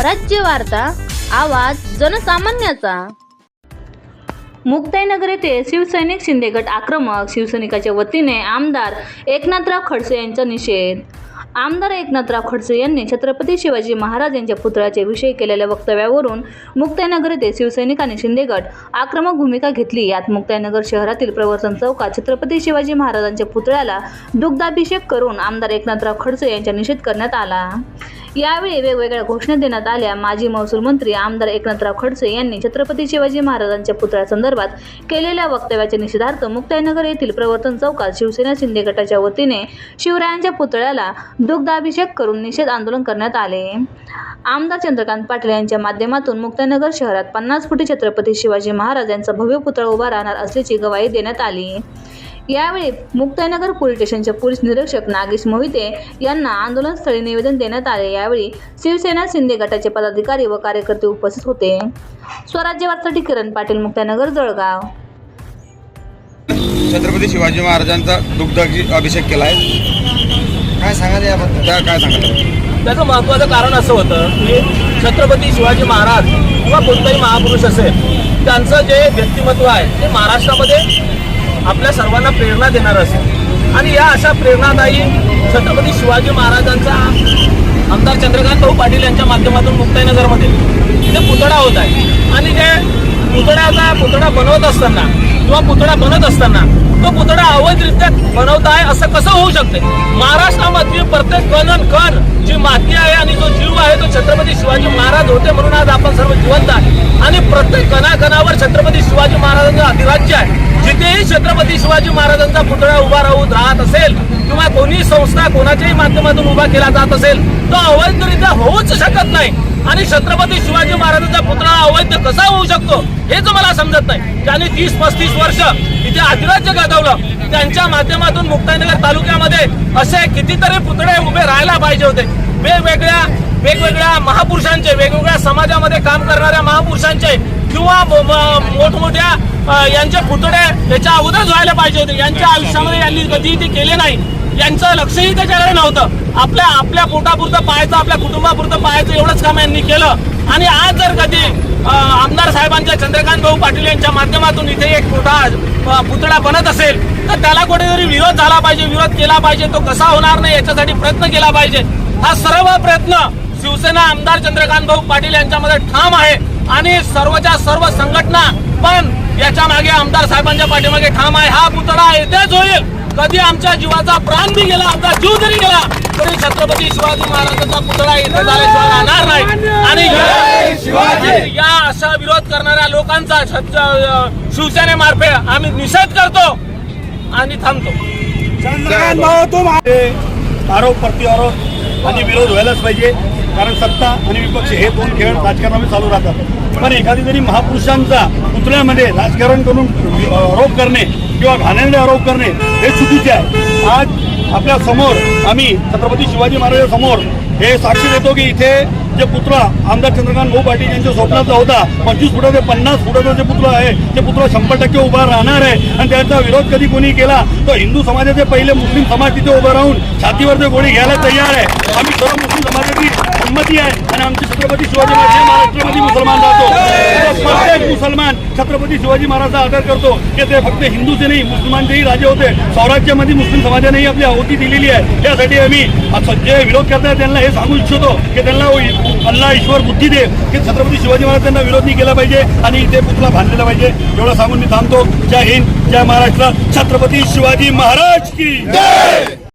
स्वराज्य वार्ता आवाज जनसामान्याचा. मुक्ताईनगर येथे शिवसैनिक शिंदे गट आक्रमक शिवसैनिकाच्या वतीने आमदार एकनाथराव खडसे यांचा निषेध. आमदार एकनाथराव खडसे यांनी छत्रपती शिवाजी महाराज यांच्या पुतळ्याच्या विषयी केलेल्या वक्तव्यावरून मुक्ताईनगर येथे शिवसैनिकांनी शिंदे गट आक्रमक भूमिका घेतली. यात मुक्ताईनगर शहरातील प्रवर्तन चौकात छत्रपती शिवाजी महाराजांच्या पुतळ्याला दुग्धाभिषेक करून आमदार एकनाथराव खडसे यांचा निषेध करण्यात आला. यावेळी वेगवेगळ्या घोषणा देण्यात आल्या. माजी महसूल मंत्री आमदार एकनाथराव खडसे यांनी छत्रपती शिवाजी महाराजांच्या पुतळ्यासंदर्भात केलेल्या वक्तव्याच्या निषेधार्थ मुक्ताईनगर येथील प्रवर्तन चौकात शिवसेना शिंदे गटाच्या वतीने शिवरायांच्या पुतळ्याला दुग्धाभिषेक करून निषेध आंदोलन करण्यात आले. आमदार चंद्रकांत पाटील यांच्या माध्यमातून मुक्ताईनगर शहरात पन्नास फुटी छत्रपती शिवाजी महाराज यांचा भव्य पुतळा उभा राहणार असल्याची गवाही देण्यात आली. यावेळी मुक्ताईनगर पोलीस स्टेशनचे पोलीस निरीक्षक नागेश मोहिते यांना आंदोलनस्थळी निवेदन देण्यात आले. यावेळी शिवसेना शिंदे गटाचे पदाधिकारी व कार्यकर्ते उपस्थित होते. स्वराज्य वार्तासाठी किरण पाटील मुक्ताईनगर जळगाव. छत्रपती शिवाजी महाराजांचा दुग्ध अभिषेक केला आहे काय सांगाल याबद्दल? त्या काय सांगाल? त्याचं महत्त्वाचं कारण असं होतं की छत्रपती शिवाजी महाराज किंवा कोणताही महापुरुष असेल त्यांचं जे व्यक्तिमत्व आहे ते महाराष्ट्रामध्ये आपल्या सर्वांना प्रेरणा देणारं असेल आणि या अशा प्रेरणादायी छत्रपती शिवाजी महाराजांचा आमदार चंद्रकांत भाऊ पाटील यांच्या माध्यमातून मुक्ताईनगरमध्ये. तिथे पुतळा होत आहे. आणि जे पुतळ्याचा पुतळा बनवत असताना किंवा पुतळा बनत असताना तो पुतळा अवैधरित्या बनवत आहे असं कसं होऊ शकते? महाराष्ट्रामध्ये प्रत्येक कण कण जी माती आहे आणि जो जीव आहे तो छत्रपती शिवाजी महाराज होते म्हणून आज आपण सर्व जिवंत आहे. आणि प्रत्येक कणाकणावर छत्रपती शिवाजी महाराजांचं अधिराज्य आहे. जिथेही छत्रपती शिवाजी महाराजांचा पुतळा उभा राहून राहत असेल किंवा कोणी संस्था कोणाच्याही माध्यमातून उभा केला जात असेल तो अवैधरित्या होऊच शकत नाही. आणि छत्रपती शिवाजी महाराजांचा पुतळा अवैध कसा होऊ शकतो हेच मला समजत नाही. त्यांनी तीस पस्तीस वर्ष इथे अधिराज्य गाजवलं त्यांच्या माध्यमातून मुक्ताईनगर तालुक्यामध्ये असे कितीतरी पुतळे उभे राहायला पाहिजे होते. वेगवेगळ्या वेगवेगळ्या महापुरुषांचे वेगवेगळ्या समाजामध्ये काम करणाऱ्या महापुरुषांचे किंवा मोठमोठ्या यांचे पुतळे याच्या अगोदरच व्हायला पाहिजे होते. यांच्या आयुष्यामध्ये यांनी कधीही ते केले नाही. यांचं लक्षही त्याच्याकडे नव्हतं. आपल्या आपल्या पोटापुरतं पाहायचं आपल्या कुटुंबापुरतं पाहायचं एवढंच काम यांनी केलं. आणि आज जर कधी आमदार साहेबांच्या चंद्रकांत भाऊ पाटील यांच्या माध्यमातून इथे एक मोठा पुतळा बनत असेल तर त्याला कुठेतरी विरोध झाला पाहिजे विरोध केला पाहिजे तो कसा होणार नाही याच्यासाठी प्रयत्न केला पाहिजे. हा सर्व प्रयत्न शिवसेना आमदार चंद्रकांत भाऊ पाटील यांच्यामध्ये ठाम आहे. आणि सर्वच्या सर्व संघटना पण याच्या मागे आमदार साहेबांच्या पाठीमागे ठाम आहे. हा पुतळा येथेच होईल. कधी आमच्या जीवाचा प्राण बी गेला आमचा जीव जरी गेला तरी छत्रपती शिवाजी महाराजांचा पुतळा इथे झाल्याशिवाय राहणार नाही. आणि या- अशा विरोध करणाऱ्या लोकांचा शिवसेनेमार्फे आम्ही निषेध करतो आणि थांबतो. आरोप प्रत्यारोप आणि विरोध व्हायलाच पाहिजे कारण सत्ता आणि विपक्ष हे दोन खेळ राजकारणामध्ये चालू राहतात. पण एखादी तरी महापुरुषांचा पुतळ्यामध्ये राजकारण करून आरोप करणे किंवा घाण्याने आरोप करणे हे चुकीचे आहे. आज आपल्यासमोर आम्ही छत्रपती शिवाजी महाराजांसमोर हे साक्षी देतो की इथे जे पुतळा आमदार चंद्रकांत भाऊ पाटील यांच्या स्वप्नाचा होता पंचवीस फुटा ते पन्नास फुटाचा जे पुतळा आहे ते पुतळा शंभर टक्के उभा राहणार आहे. आणि त्याचा विरोध कधी कोणी केला तर हिंदू समाजाचे पहिले मुस्लिम समाज तिथे उभं राहून छातीवर ते गोळी घ्यायला तयार आहे. आम्ही सर्व मुस्लिम समाजाची संमती आहे. आणि आमचे छत्रपती शिवाजी महाराज महाराष्ट्रामध्ये मुसलमान राहतो. प्रत्येक मुसलमान छत्रपती शिवाजी महाराजचा आदर करतो. की ते फक्त हिंदूचे नाही मुसलमानचेही राजे होते. स्वराज्यामध्ये मुस्लिम समाजानेही आपली आहुती दिलेली आहे. त्यासाठी आम्ही जे विरोध करतात त्यांना हे सांगू इच्छितो की त्यांना अल्ला ईश्वर बुद्धी दे की छत्रपती शिवाजी महाराज त्यांना विरोध नाही केला पाहिजे आणि इथे पुतळा बांधलेला पाहिजे. एवढं सांगून मी थांबतो. जय हिंद जय महाराष्ट्र. छत्रपती शिवाजी महाराज की